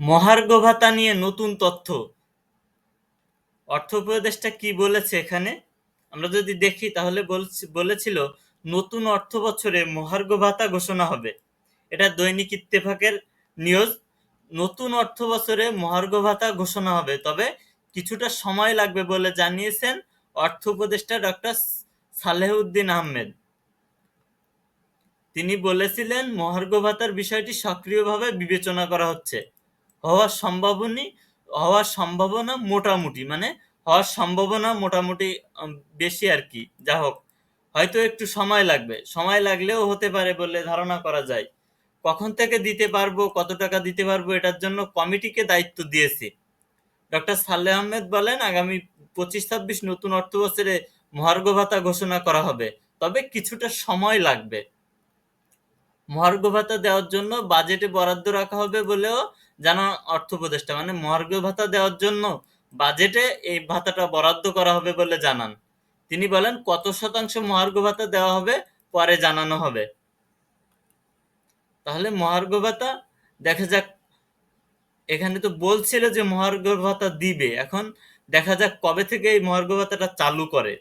মহার্ঘ ভাতা নিয়ে নতুন তথ্য। অর্থ উপদেষ্টা কি বলেছে এখানে? আমরা যদি দেখি তাহলে বলছি- বলেছিল, নতুন অর্থ বছরে মহার্ঘ ভাতা ঘোষণা হবে। এটা দৈনিক ইত্তেফাকের নিউজ। নতুন অর্থ বছরে মহার্ঘ ভাতা ঘোষণা হবে। তবে কিছুটা সময় লাগবে বলে জানিয়েছেন অর্থ উপদেষ্টা ডক্টর সালেহউদ্দিন আহমেদ। তিনি বলেছিলেন মহার্ঘ ভাতার বিষয়টি সক্রিয়ভাবে বিবেচনা করা হচ্ছে। হওয়ার সম্ভাবনী, হওয়ার সম্ভাবনা মোটামুটি মানে হওয়ার সম্ভাবনা মোটামুটি বেশি আর কি, যা হোক। হয়তো একটু সময় লাগবে, সময় লাগলেও হতে পারে বলে ধারণা করা যায়। কখন থেকে দিতে পারব, কত টাকা দিতে পারব, এটার জন্য কমিটিকে দায়িত্ব দিয়েছি। ডক্টর সালেহ আহমেদ বলেন, আগামী পঁচিশ ছাব্বিশ নতুন অর্থ বছরে মহার্ঘ ভাতা ঘোষণা করা হবে, তবে কিছুটা সময় লাগবে। মহার্ঘ ভাতা দেওয়ার জন্য বাজেটে বরাদ্দ রাখা হবে বলেও জানা অর্থ উপদেষ্টা। মানে মহার্ঘ ভাতা দেওয়ার জন্য বাজেটে এই ভাতাটা বরাদ্দ করা হবে বলে জানান। তিনি বলেন, কত শতাংশ মহার্ঘ ভাতা দেওয়া হবে পরে জানানো হবে। তাহলে মহার্ঘ ভাতা দেখা যাক, এখানে তো বলছিল যে মহার্ঘ ভাতা দিবে। এখন দেখা যাক কবে থেকে এই মহার্ঘ ভাতাটা চালু করে।